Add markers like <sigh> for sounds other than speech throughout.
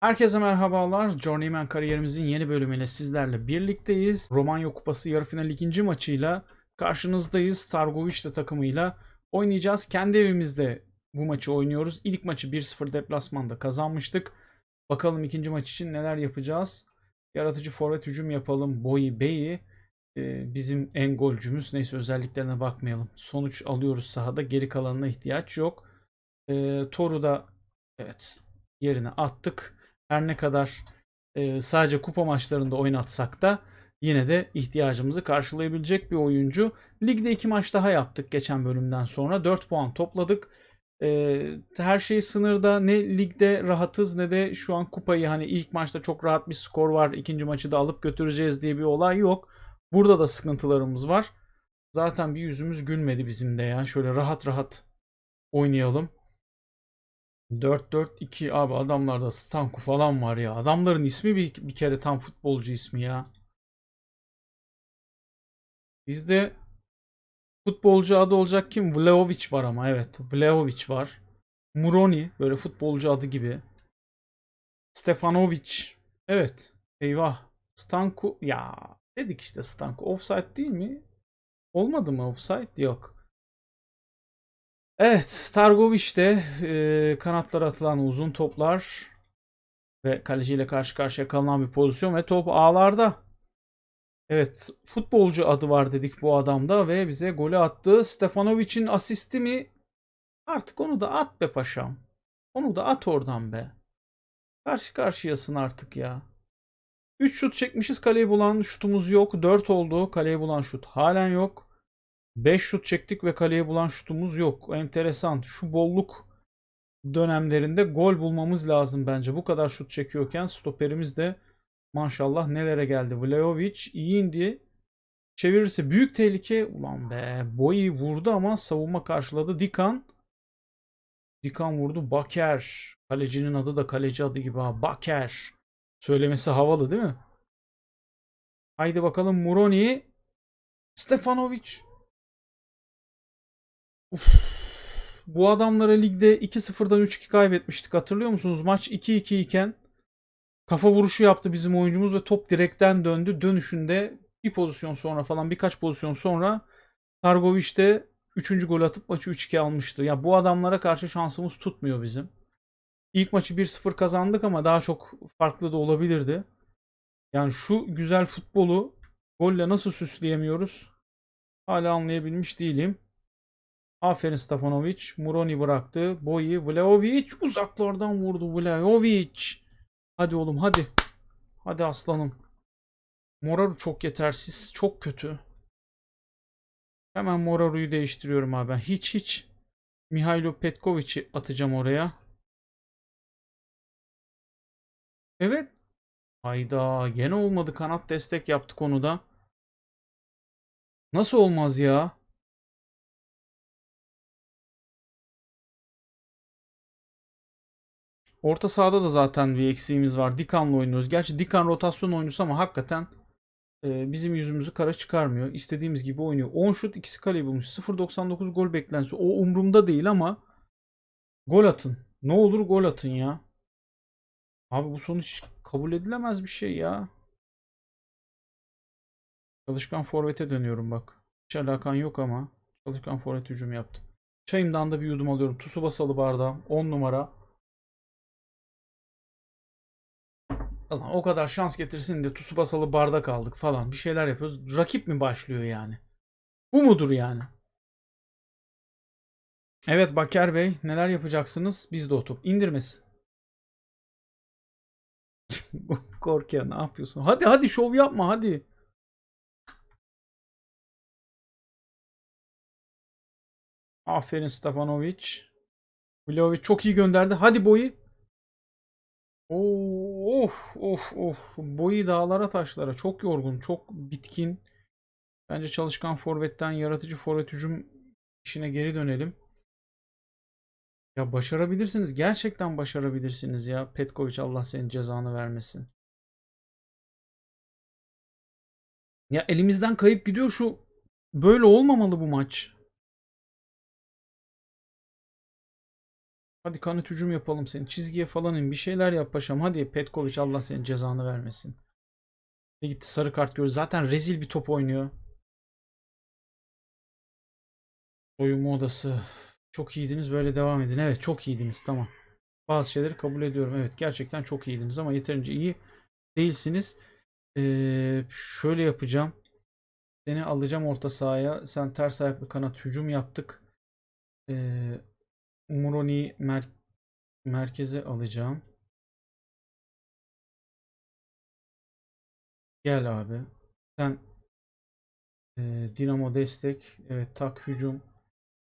Herkese merhabalar. Journeyman kariyerimizin yeni bölümüyle sizlerle birlikteyiz. Romanya Kupası yarı final ikinci maçıyla karşınızdayız. Stargoviç'te takımıyla oynayacağız. Kendi evimizde bu maçı oynuyoruz. İlk maçı 1-0 deplasmanda kazanmıştık. Bakalım ikinci maç için neler yapacağız. Yaratıcı forvet hücum yapalım. Boyi Bey'i e, bizim en golcümüz. Neyse özelliklerine bakmayalım. Sonuç alıyoruz sahada. Geri kalanına ihtiyaç yok. E, Toru da evet yerine attık. Her ne kadar e, sadece kupa maçlarında oynatsak da yine de ihtiyacımızı karşılayabilecek bir oyuncu. Ligde iki maç daha yaptık geçen bölümden sonra. 4 puan topladık. E, her şey sınırda. Ne ligde rahatız ne de şu an kupayı hani ilk maçta çok rahat bir skor var. ikinci maçı da alıp götüreceğiz diye bir olay yok. Burada da sıkıntılarımız var. Zaten bir yüzümüz gülmedi bizim de ya. Şöyle rahat rahat oynayalım. 4-4-2 abi adamlarda Stanku falan var ya. Adamların ismi bir, bir kere tam futbolcu ismi ya. Bizde futbolcu adı olacak kim? Vlahovic var ama evet. Vlahovic var. Muroni böyle futbolcu adı gibi. Stefanovic. Evet. Eyvah. Stanku ya dedik işte Stanku. Offside değil mi? Olmadı mı offside? Yok. Evet, Targovic'te e, kanatlara atılan uzun toplar ve kaleciyle karşı karşıya kalınan bir pozisyon ve top ağlarda. Evet, futbolcu adı var dedik bu adamda ve bize golü attı. Stefanovic'in asisti mi? Artık onu da at be paşam. Onu da at oradan be. Karşı karşıyasın artık ya. 3 şut çekmişiz kaleyi bulan şutumuz yok. 4 oldu kaleyi bulan şut halen yok. 5 şut çektik ve kaleye bulan şutumuz yok. Enteresan. Şu bolluk dönemlerinde gol bulmamız lazım bence. Bu kadar şut çekiyorken stoperimiz de maşallah nelere geldi. Vlahovic iyi indi. Çevirirse büyük tehlike. Ulan be boyu vurdu ama savunma karşıladı. Dikan. Dikan vurdu. Baker. Kalecinin adı da kaleci adı gibi ha. Baker. Söylemesi havalı değil mi? Haydi bakalım Muroni. Stefanovic. Bu adamlara ligde 2-0'dan 3-2 kaybetmiştik. Hatırlıyor musunuz? Maç 2-2 iken kafa vuruşu yaptı bizim oyuncumuz ve top direkten döndü. Dönüşünde bir pozisyon sonra falan birkaç pozisyon sonra Targovic de 3. gol atıp maçı 3-2 almıştı. Ya bu adamlara karşı şansımız tutmuyor bizim. İlk maçı 1-0 kazandık ama daha çok farklı da olabilirdi. Yani şu güzel futbolu golle nasıl süsleyemiyoruz? Hala anlayabilmiş değilim. Aferin Stefanovic. Muroni bıraktı. Boyi. Vlahovic uzaklardan vurdu. Vlahovic. Hadi oğlum hadi. Hadi aslanım. Moraru çok yetersiz. Çok kötü. Hemen Moraru'yu değiştiriyorum abi ben. Hiç hiç. Mihailo Petkovic'i atacağım oraya. Evet. Hayda. Gene olmadı. Kanat destek yaptık onu da. Nasıl olmaz ya? Orta sahada da zaten bir eksiğimiz var. Dikan'la oynuyoruz. Gerçi Dikan rotasyon oyuncusu ama hakikaten e, bizim yüzümüzü kara çıkarmıyor. İstediğimiz gibi oynuyor. 10 şut ikisi kaleyi bulmuş. 0.99 gol beklentisi. O umurumda değil ama gol atın. Ne olur gol atın ya. Abi bu sonuç kabul edilemez bir şey ya. Çalışkan forvete dönüyorum bak. Hiç alakan yok ama. Çalışkan forvet hücum yaptım. Çayımdan da bir yudum alıyorum. Tusu basalı bardağım. 10 numara. Falan. O kadar şans getirsin de tusu basalı bardak aldık falan. Bir şeyler yapıyoruz. Rakip mi başlıyor yani? Bu mudur yani? Evet Baker Bey neler yapacaksınız? Biz de o top. İndirmesin. <laughs> Korkuyor ne yapıyorsun? Hadi hadi şov yapma hadi. Aferin Stefanovic. Vlahovic çok iyi gönderdi. Hadi boyu. Of of of. Boyu dağlara taşlara. Çok yorgun. Çok bitkin. Bence çalışkan forvetten yaratıcı forvet hücum işine geri dönelim. Ya başarabilirsiniz. Gerçekten başarabilirsiniz ya. Petkovic Allah senin cezanı vermesin. Ya elimizden kayıp gidiyor şu. Böyle olmamalı bu maç. Hadi kanat hücum yapalım seni. Çizgiye falan in. Bir şeyler yap paşam. Hadi Petkovic Allah senin cezanı vermesin. Gitti sarı kart gördü. Zaten rezil bir top oynuyor. Soyunma odası. Çok iyiydiniz. Böyle devam edin. Evet çok iyiydiniz. Tamam. Bazı şeyleri kabul ediyorum. Evet gerçekten çok iyiydiniz ama yeterince iyi değilsiniz. Ee, şöyle yapacağım. Seni alacağım orta sahaya. Sen ters ayaklı kanat hücum yaptık. Ee, Muroni'yi mer- merkeze alacağım. Gel abi. Sen e, Dinamo destek. Evet tak hücum.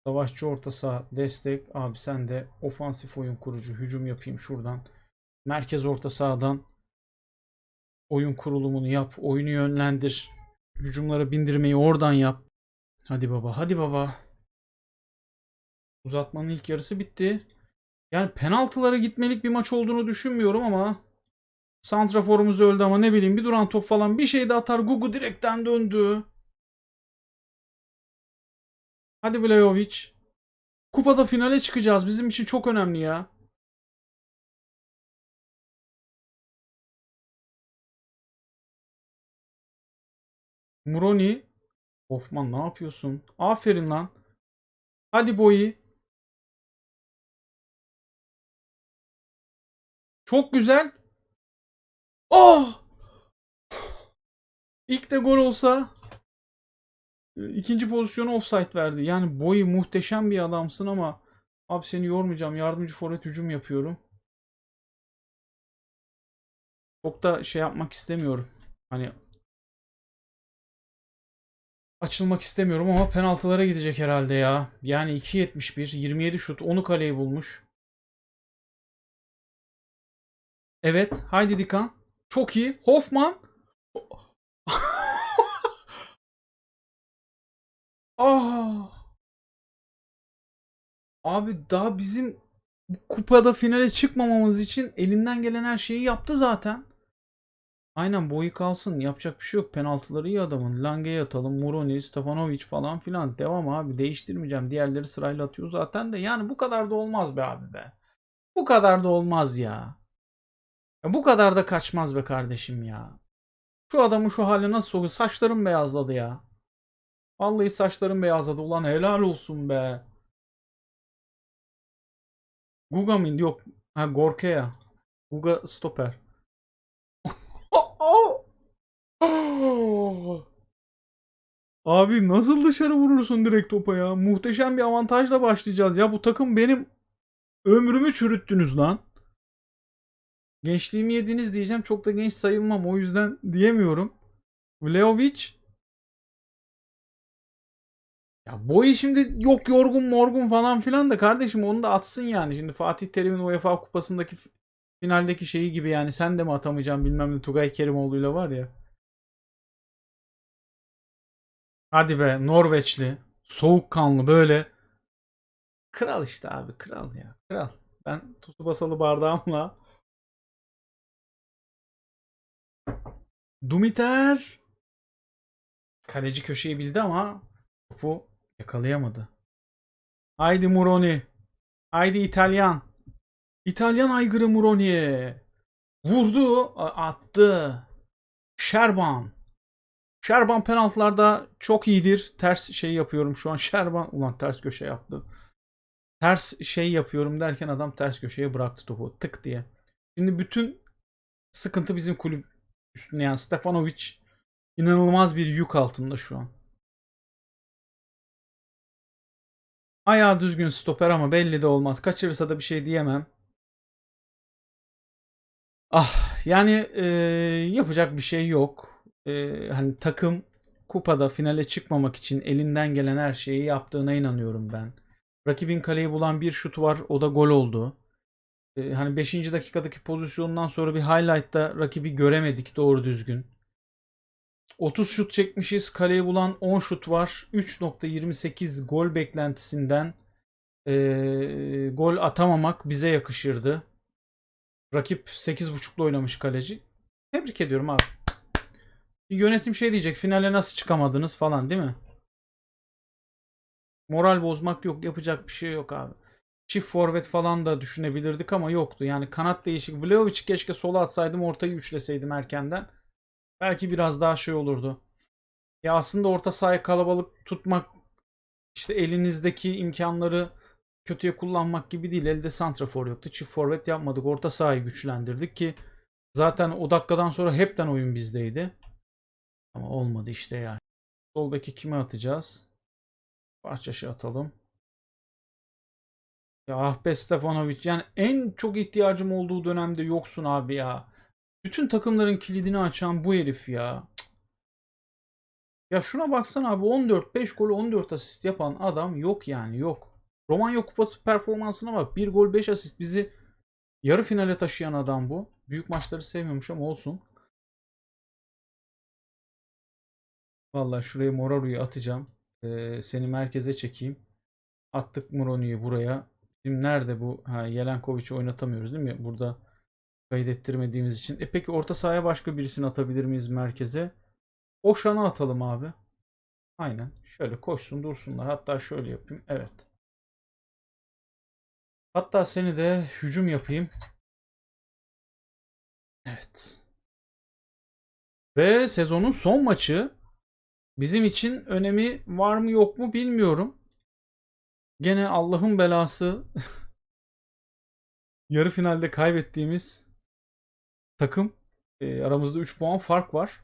Savaşçı orta saha destek. Abi sen de ofansif oyun kurucu hücum yapayım şuradan. Merkez orta sahadan oyun kurulumunu yap. Oyunu yönlendir. Hücumlara bindirmeyi oradan yap. Hadi baba hadi baba. Uzatmanın ilk yarısı bitti. Yani penaltılara gitmelik bir maç olduğunu düşünmüyorum ama Santraforumuz öldü ama ne bileyim bir duran top falan bir şey de atar. Gugu direkten döndü. Hadi Vlahovic. Kupada finale çıkacağız. Bizim için çok önemli ya. Muroni. Hoffman ne yapıyorsun? Aferin lan. Hadi Boyi. Çok güzel. Oh! İlk de gol olsa e, ikinci pozisyonu offside verdi. Yani boyu muhteşem bir adamsın ama abi seni yormayacağım. Yardımcı forvet hücum yapıyorum. Çok da şey yapmak istemiyorum. Hani açılmak istemiyorum ama penaltılara gidecek herhalde ya. Yani 2.71, 27 şut, 10'u kaleyi bulmuş. Evet, haydi Dikan. Çok iyi. Hoffman. <laughs> Ah. Abi daha bizim kupada finale çıkmamamız için elinden gelen her şeyi yaptı zaten. Aynen boyu kalsın. Yapacak bir şey yok. Penaltıları iyi adamın. Lange'ye atalım. Muroni, Stefanovic falan filan. Devam abi. Değiştirmeyeceğim. Diğerleri sırayla atıyor zaten de. Yani bu kadar da olmaz be abi be. Bu kadar da olmaz ya. Bu kadar da kaçmaz be kardeşim ya. Şu adamın şu hali nasıl sokuyor? Saçlarım beyazladı ya. Vallahi saçlarım beyazladı. Ulan helal olsun be. Guga mıydı? Yok. Ha Gorkaya. Guga stoper. <laughs> Abi nasıl dışarı vurursun direkt topa ya? Muhteşem bir avantajla başlayacağız. Ya bu takım benim ömrümü çürüttünüz lan. Gençliğimi yediniz diyeceğim. Çok da genç sayılmam. O yüzden diyemiyorum. Vlahovic ya boyu şimdi yok yorgun morgun falan filan da kardeşim onu da atsın yani. Şimdi Fatih Terim'in UEFA kupasındaki finaldeki şeyi gibi yani sen de mi atamayacaksın bilmem ne Tugay Kerimoğlu'yla var ya. Hadi be Norveçli. Soğukkanlı böyle. Kral işte abi kral ya. Kral. Ben tutu basalı bardağımla Dumiter kaleci köşeyi bildi ama topu yakalayamadı. Haydi Muroni. Haydi İtalyan. İtalyan aygırı Muroni'ye. Vurdu. Attı. Şerban. Şerban penaltılarda çok iyidir. Ters şey yapıyorum şu an. <laughs> Şerban. Ulan ters köşe yaptı. Ters şey yapıyorum derken adam ters köşeye bıraktı topu. Tık diye. Şimdi bütün sıkıntı bizim kulüp üstünde. Yani Stefanovic inanılmaz bir yük altında şu an. Ayağı düzgün stoper ama belli de olmaz. Kaçırırsa da bir şey diyemem. Ah yani e, yapacak bir şey yok. E, hani takım kupada finale çıkmamak için elinden gelen her şeyi yaptığına inanıyorum ben. Rakibin kaleyi bulan bir şut var. O da gol oldu. E, hani 5. dakikadaki pozisyondan sonra bir highlight'ta rakibi göremedik doğru düzgün. 30 şut çekmişiz. Kaleyi bulan 10 şut var. 3.28 gol beklentisinden eee, gol atamamak bize yakışırdı. Rakip 8.5'la oynamış kaleci. Tebrik ediyorum abi. Yönetim şey diyecek. Finale nasıl çıkamadınız falan değil mi? Moral bozmak yok. Yapacak bir şey yok abi. Çift forvet falan da düşünebilirdik ama yoktu. Yani kanat değişik. Vlahovic'i keşke sola atsaydım ortayı üçleseydim erkenden. Belki biraz daha şey olurdu. Ya aslında orta sahayı kalabalık tutmak işte elinizdeki imkanları kötüye kullanmak gibi değil. Elde santrafor yoktu. Çift forvet yapmadık. Orta sahayı güçlendirdik ki zaten o dakikadan sonra hepten oyun bizdeydi. Ama olmadı işte yani. Sol beki kime atacağız? Parçaşı atalım. Ya ah be Stefanovic yani en çok ihtiyacım olduğu dönemde yoksun abi ya. Bütün takımların kilidini açan bu herif ya. Ya şuna baksana abi 14 5 gol 14 asist yapan adam yok yani yok. Romanya Kupası performansına bak. 1 gol 5 asist bizi yarı finale taşıyan adam bu. Büyük maçları sevmiyormuş ama olsun. Vallahi şuraya Moraru'yu atacağım. Ee, seni merkeze çekeyim. Attık Moroni'yi buraya. Bizim nerede bu? Ha, Yelenkovic'i oynatamıyoruz değil mi? Burada kaydettirmediğimiz için. E peki orta sahaya başka birisini atabilir miyiz merkeze? Oşan'ı atalım abi. Aynen. Şöyle koşsun dursunlar. Hatta şöyle yapayım. Evet. Hatta seni de hücum yapayım. Evet. Ve sezonun son maçı bizim için önemi var mı yok mu bilmiyorum. Gene Allah'ın belası <laughs> yarı finalde kaybettiğimiz takım. E, aramızda 3 puan fark var.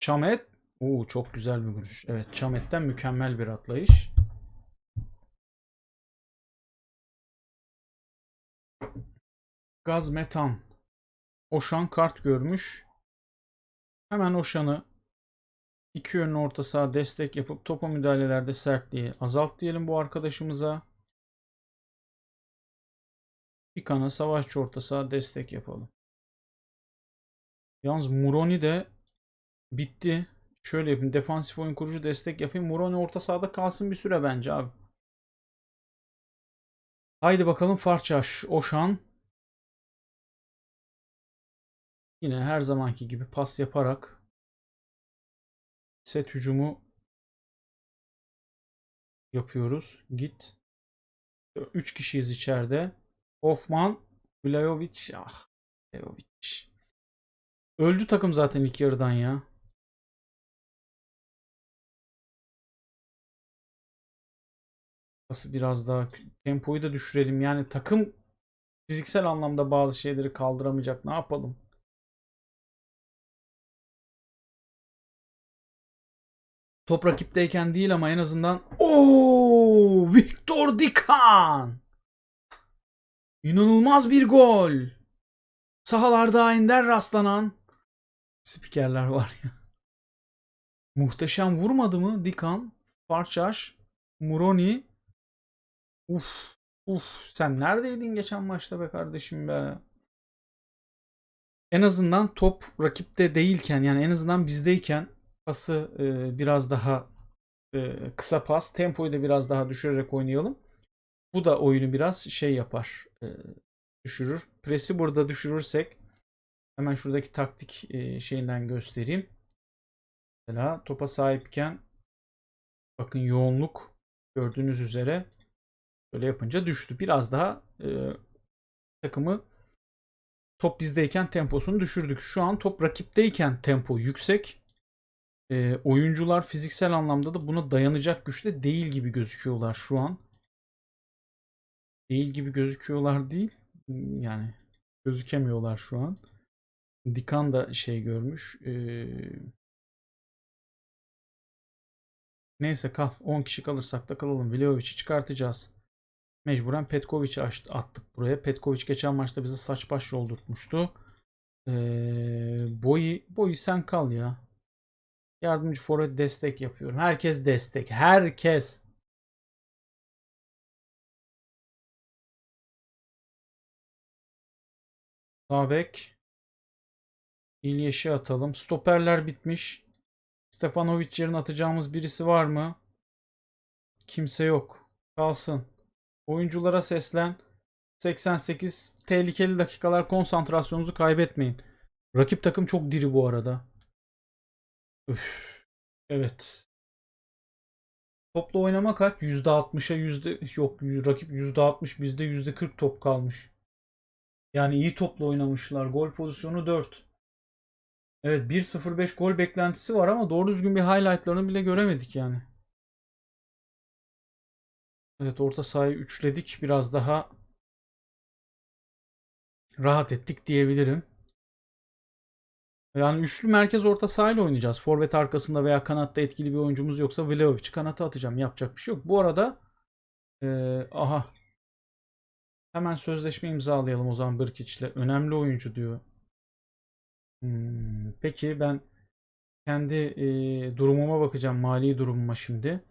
Çamet. Oo, çok güzel bir vuruş. Evet Çamet'ten mükemmel bir atlayış. Gaz metan. Oşan kart görmüş. Hemen Oşan'ı iki yönlü orta saha destek yapıp topa müdahalelerde sertliği azalt diyelim bu arkadaşımıza. Pikan'a savaşçı orta saha destek yapalım. Yalnız Muroni de bitti. Şöyle yapayım. Defansif oyun kurucu destek yapayım. Muroni orta sahada kalsın bir süre bence abi. Haydi bakalım Farçaş, Oşan. Yine her zamanki gibi pas yaparak set hücumu yapıyoruz. Git. 3 kişiyiz içeride. Hoffman, Vlajovic. Ah, Vlajovic. Öldü takım zaten ilk yarıdan ya. Nasıl biraz daha tempoyu da düşürelim. Yani takım fiziksel anlamda bazı şeyleri kaldıramayacak. Ne yapalım? Top rakipteyken değil ama en azından Oo, Victor Dikan. İnanılmaz bir gol. Sahalarda ender rastlanan spikerler var ya. Muhteşem vurmadı mı Dikan? Farçaş, Muroni. Uf, uf. Sen neredeydin geçen maçta be kardeşim be? En azından top rakipte değilken yani en azından bizdeyken pası e, biraz daha e, kısa pas, tempoyu da biraz daha düşürerek oynayalım. Bu da oyunu biraz şey yapar, e, düşürür. Presi burada düşürürsek hemen şuradaki taktik e, şeyinden göstereyim. Mesela topa sahipken bakın yoğunluk gördüğünüz üzere böyle yapınca düştü. Biraz daha e, takımı top bizdeyken temposunu düşürdük. Şu an top rakipteyken tempo yüksek. E, oyuncular fiziksel anlamda da buna dayanacak güçte değil gibi gözüküyorlar şu an. Değil gibi gözüküyorlar değil. Yani gözükemiyorlar şu an. Dikan da şey görmüş. Ee, neyse kal. 10 kişi kalırsak da kalalım. Vlahovic'i çıkartacağız. Mecburen Petkovic'i attık buraya. Petkovic geçen maçta bize saç baş yoldurtmuştu. Ee, boyu, boyu sen kal ya. Yardımcı forvet destek yapıyorum. Herkes destek. Herkes. Sağ bek. İlyeş'i atalım. Stoperler bitmiş. Stefanovic yerine atacağımız birisi var mı? Kimse yok. Kalsın. Oyunculara seslen. 88 tehlikeli dakikalar konsantrasyonunuzu kaybetmeyin. Rakip takım çok diri bu arada. Üf. Evet. Topla oynama kaç? %60'a yüzde yok rakip %60 bizde %40 top kalmış. Yani iyi topla oynamışlar. Gol pozisyonu 4. Evet 1.05 gol beklentisi var ama doğru düzgün bir highlightlarını bile göremedik yani. Evet orta sahayı üçledik. Biraz daha rahat ettik diyebilirim. Yani üçlü merkez orta sahayla oynayacağız. Forvet arkasında veya kanatta etkili bir oyuncumuz yoksa Vlahovic'i kanata atacağım. Yapacak bir şey yok. Bu arada eee, aha hemen sözleşme imzalayalım o zaman Brkic'le. Önemli oyuncu diyor. Hmm, peki ben kendi eee, durumuma bakacağım. Mali durumuma şimdi.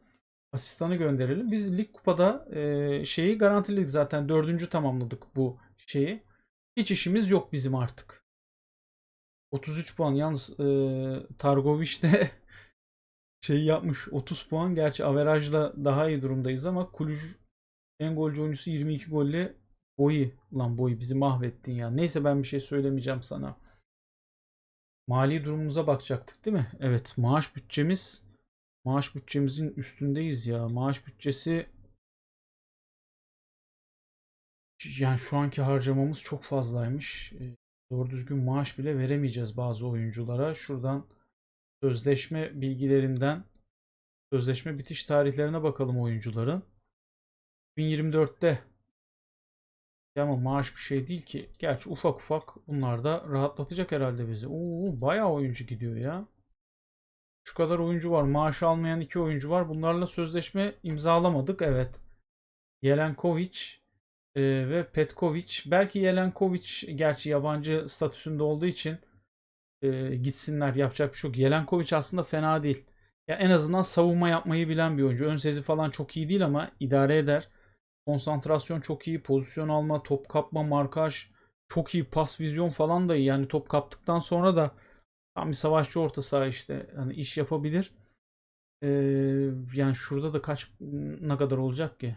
Asistanı gönderelim. Biz lig kupada eee, şeyi garantiledik zaten. Dördüncü tamamladık bu şeyi. Hiç işimiz yok bizim artık. 33 puan. Yalnız e, Targoviç de <laughs> şey yapmış 30 puan. Gerçi averajla daha iyi durumdayız ama Kuluj en golcü oyuncusu 22 golle Boyi. Lan Boyi bizi mahvettin ya. Neyse ben bir şey söylemeyeceğim sana. Mali durumumuza bakacaktık değil mi? Evet maaş bütçemiz maaş bütçemizin üstündeyiz ya. Maaş bütçesi yani şu anki harcamamız çok fazlaymış. Doğru düzgün maaş bile veremeyeceğiz bazı oyunculara. Şuradan sözleşme bilgilerinden sözleşme bitiş tarihlerine bakalım oyuncuların. 2024'te ama maaş bir şey değil ki. Gerçi ufak ufak bunlar da rahatlatacak herhalde bizi. Oo, bayağı oyuncu gidiyor ya. Şu kadar oyuncu var. Maaş almayan iki oyuncu var. Bunlarla sözleşme imzalamadık. Evet. Yelenkovic ee, ve Petkovic. Belki Yelenkovic gerçi yabancı statüsünde olduğu için e, gitsinler yapacak bir şey yok. Yelenkovic aslında fena değil. Ya en azından savunma yapmayı bilen bir oyuncu. Ön sezi falan çok iyi değil ama idare eder. Konsantrasyon çok iyi. Pozisyon alma, top kapma, markaj çok iyi. Pas vizyon falan da iyi. Yani top kaptıktan sonra da tam bir savaşçı orta saha işte. Hani iş yapabilir. Ee, yani şurada da kaç ne kadar olacak ki?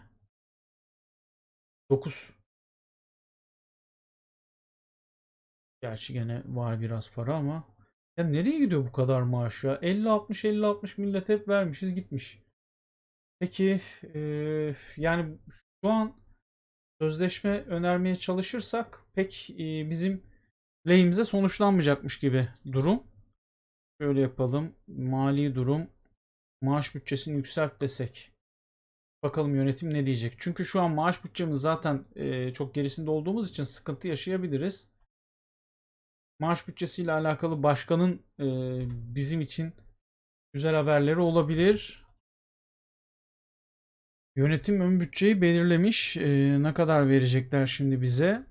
9. Gerçi gene var biraz para ama. Ya nereye gidiyor bu kadar maaş ya? 50-60 50-60 millet hep vermişiz gitmiş. Peki e, yani şu an sözleşme önermeye çalışırsak pek e, bizim lehimize sonuçlanmayacakmış gibi durum. Şöyle yapalım. Mali durum maaş bütçesini yükselt desek. Bakalım yönetim ne diyecek. Çünkü şu an maaş bütçemiz zaten e, çok gerisinde olduğumuz için sıkıntı yaşayabiliriz. Maaş bütçesiyle alakalı başkanın e, bizim için güzel haberleri olabilir. Yönetim ön bütçeyi belirlemiş. E, ne kadar verecekler şimdi bize?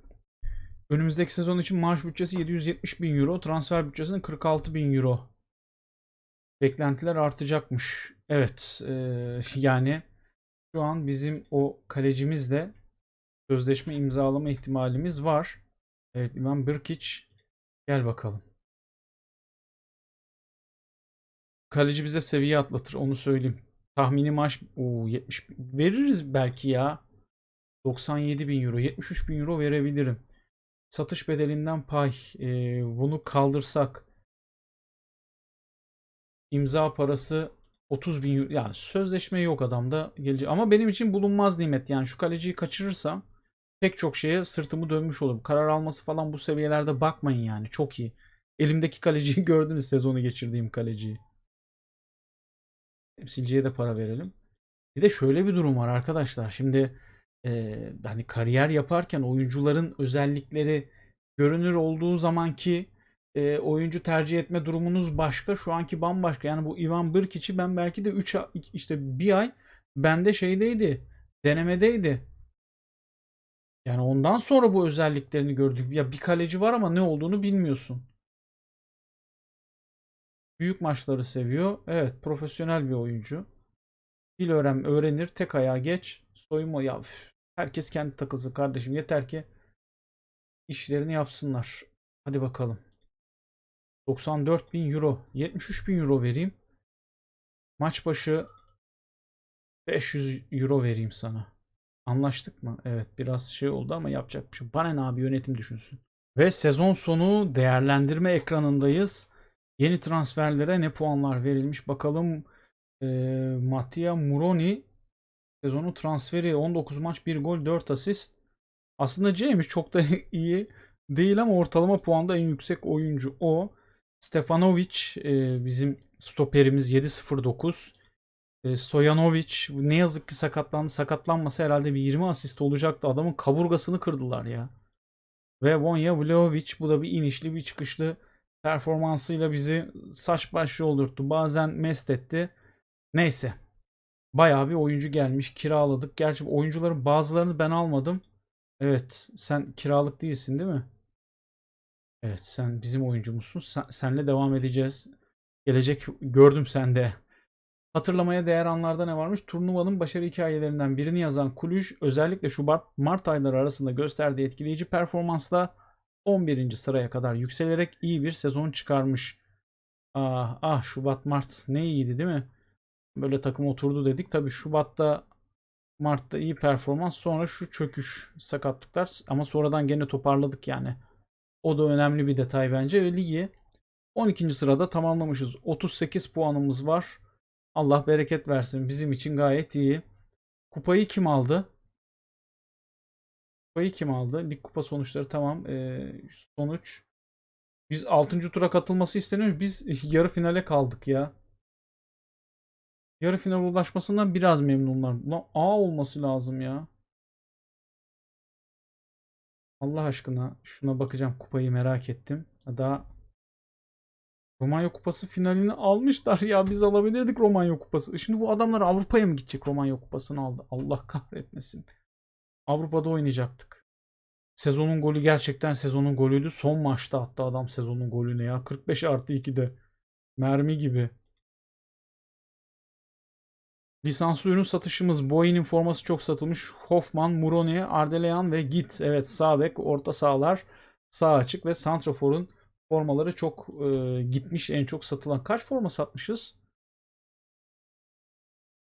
Önümüzdeki sezon için maaş bütçesi 770 bin euro. Transfer bütçesinin 46 bin euro. Beklentiler artacakmış. Evet. E, <laughs> yani şu an bizim o kalecimizle sözleşme imzalama ihtimalimiz var. Evet Ivan Brkic gel bakalım. Kaleci bize seviye atlatır onu söyleyeyim. Tahmini maaş o 70 veririz belki ya. 97 bin euro 73 bin euro verebilirim. Satış bedelinden pay e, bunu kaldırsak imza parası 30 bin. Yani sözleşme yok adamda gelecek. Ama benim için bulunmaz nimet. Yani şu kaleciyi kaçırırsam pek çok şeye sırtımı dönmüş olurum. Karar alması falan bu seviyelerde bakmayın yani. Çok iyi. Elimdeki kaleciyi <laughs> gördünüz sezonu geçirdiğim kaleciyi. Temsilciye de para verelim. Bir de şöyle bir durum var arkadaşlar. Şimdi e, hani kariyer yaparken oyuncuların özellikleri görünür olduğu zamanki e, oyuncu tercih etme durumunuz başka. Şu anki bambaşka. Yani bu Ivan Brkic'i ben belki de 3 işte bir ay bende şeydeydi. Denemedeydi. Yani ondan sonra bu özelliklerini gördük. Ya bir kaleci var ama ne olduğunu bilmiyorsun. Büyük maçları seviyor. Evet, profesyonel bir oyuncu. Dil öğren öğrenir, tek ayağa geç. Soyunma ya üf, herkes kendi takılsın kardeşim. Yeter ki işlerini yapsınlar. Hadi bakalım. 94 bin euro. 73 bin euro vereyim. Maç başı 500 euro vereyim sana. Anlaştık mı? Evet biraz şey oldu ama yapacak bir şey. Bana ne abi yönetim düşünsün. Ve sezon sonu değerlendirme ekranındayız. Yeni transferlere ne puanlar verilmiş bakalım. e, Mattia Muroni sezonu transferi 19 maç 1 gol 4 asist. Aslında James çok da <laughs> iyi değil ama ortalama puanda en yüksek oyuncu o. Stefanovic e, bizim stoperimiz 7.09. E, Stojanovic ne yazık ki sakatlandı. Sakatlanmasa herhalde bir 20 asist olacaktı. Adamın kaburgasını kırdılar ya. Ve Vonya Vlahovic bu da bir inişli bir çıkışlı performansıyla bizi saç baş yoldurttu. Bazen mest etti. Neyse. Bayağı bir oyuncu gelmiş. Kiraladık. Gerçi oyuncuların bazılarını ben almadım. Evet. Sen kiralık değilsin değil mi? Evet. Sen bizim oyuncumuzsun. Sen, senle devam edeceğiz. Gelecek gördüm sende. Hatırlamaya değer anlarda ne varmış? Turnuvanın başarı hikayelerinden birini yazan Kulüj özellikle Şubat-Mart ayları arasında gösterdiği etkileyici performansla 11. sıraya kadar yükselerek iyi bir sezon çıkarmış. Ah ah Şubat-Mart ne iyiydi değil mi? Böyle takım oturdu dedik. Tabii Şubat'ta Mart'ta iyi performans sonra şu çöküş sakatlıklar ama sonradan gene toparladık yani. O da önemli bir detay bence. Ve ligi 12. sırada tamamlamışız. 38 puanımız var. Allah bereket versin. Bizim için gayet iyi. Kupayı kim aldı? Kupayı kim aldı? Lig kupa sonuçları tamam. Ee, sonuç. Biz 6. tura katılması isteniyor. Biz <laughs> yarı finale kaldık ya. Yarı final ulaşmasından biraz memnunlar. Ulan A olması lazım ya. Allah aşkına şuna bakacağım. Kupayı merak ettim. Daha Romanya Kupası finalini almışlar ya. Biz alabilirdik Romanya Kupası. Şimdi bu adamlar Avrupa'ya mı gidecek Romanya Kupası'nı aldı? Allah kahretmesin. Avrupa'da oynayacaktık. Sezonun golü gerçekten sezonun golüydü. Son maçta attı adam sezonun golünü ya. 45 artı 2'de. Mermi gibi. Lisanslı ürün satışımız Boeing'in forması çok satılmış. Hoffman, Muroni, Ardeleyan ve Git. Evet sağ bek, orta sahalar sağ açık ve Santrafor'un formaları çok e, gitmiş. En çok satılan. Kaç forma satmışız?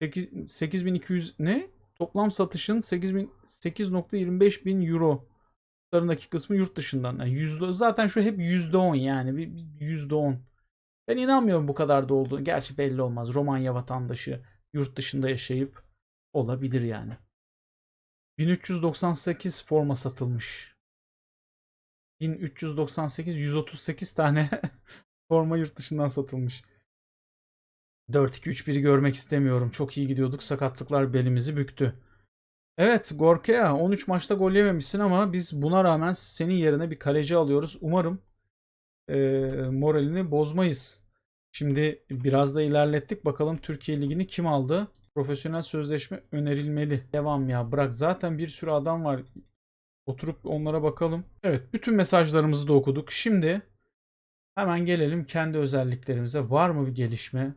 8, 8200 ne? Toplam satışın 8000 8.25 bin euro larındaki kısmı yurt dışından. Yani yüzde, zaten şu hep %10 yani. Bir %10. Ben inanmıyorum bu kadar da olduğunu. Gerçi belli olmaz. Romanya vatandaşı yurt dışında yaşayıp olabilir yani. 1398 forma satılmış. 1398 138 tane <laughs> forma yurt dışından satılmış. 4-2-3-1'i görmek istemiyorum. Çok iyi gidiyorduk. Sakatlıklar belimizi büktü. Evet Gorkea 13 maçta gol yememişsin ama biz buna rağmen senin yerine bir kaleci alıyoruz. Umarım e, moralini bozmayız. Şimdi biraz da ilerlettik. Bakalım Türkiye Ligi'ni kim aldı? Profesyonel sözleşme önerilmeli. Devam ya bırak. Zaten bir sürü adam var. Oturup onlara bakalım. Evet bütün mesajlarımızı da okuduk. Şimdi hemen gelelim kendi özelliklerimize. Var mı bir gelişme?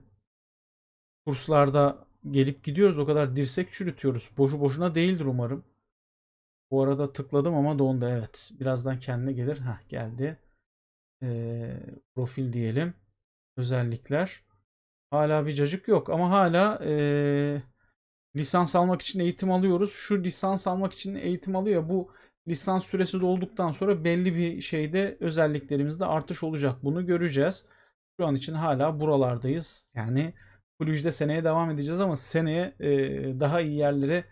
Kurslarda gelip gidiyoruz. O kadar dirsek çürütüyoruz. Boşu boşuna değildir umarım. Bu arada tıkladım ama dondu. Evet. Birazdan kendine gelir. Heh geldi. Ee, profil diyelim. Özellikler. Hala bir cacık yok ama hala ee, lisans almak için eğitim alıyoruz. Şu lisans almak için eğitim alıyor. Bu lisans süresi dolduktan sonra belli bir şeyde özelliklerimizde artış olacak. Bunu göreceğiz. Şu an için hala buralardayız. Yani Kulüc'de seneye devam edeceğiz ama seneye e, daha iyi yerlere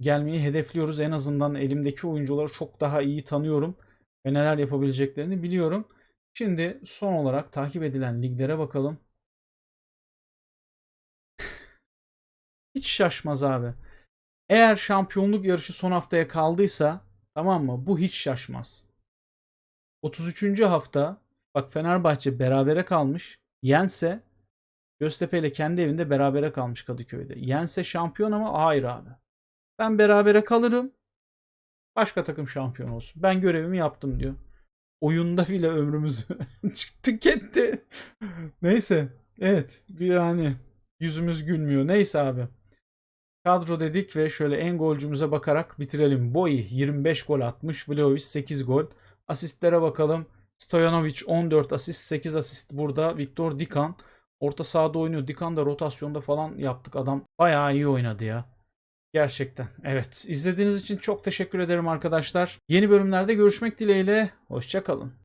gelmeyi hedefliyoruz. En azından elimdeki oyuncuları çok daha iyi tanıyorum ve neler yapabileceklerini biliyorum. Şimdi son olarak takip edilen liglere bakalım. <laughs> Hiç şaşmaz abi. Eğer şampiyonluk yarışı son haftaya kaldıysa tamam mı? Bu hiç şaşmaz. 33. hafta bak Fenerbahçe berabere kalmış. Yense Göztepe ile kendi evinde berabere kalmış Kadıköy'de. Yense şampiyon ama hayır abi. Ben berabere kalırım. Başka takım şampiyon olsun. Ben görevimi yaptım diyor. Oyunda bile ömrümüzü <laughs> tüketti. Neyse. Evet. Bir yani yüzümüz gülmüyor. Neyse abi. Kadro dedik ve şöyle en golcümüze bakarak bitirelim. Boy 25 gol atmış. Vlahovic 8 gol. Asistlere bakalım. Stojanovic 14 asist, 8 asist burada. Viktor Dikan orta sahada oynuyor. Dikan da rotasyonda falan yaptık. Adam bayağı iyi oynadı ya. Gerçekten. Evet. İzlediğiniz için çok teşekkür ederim arkadaşlar. Yeni bölümlerde görüşmek dileğiyle. Hoşçakalın.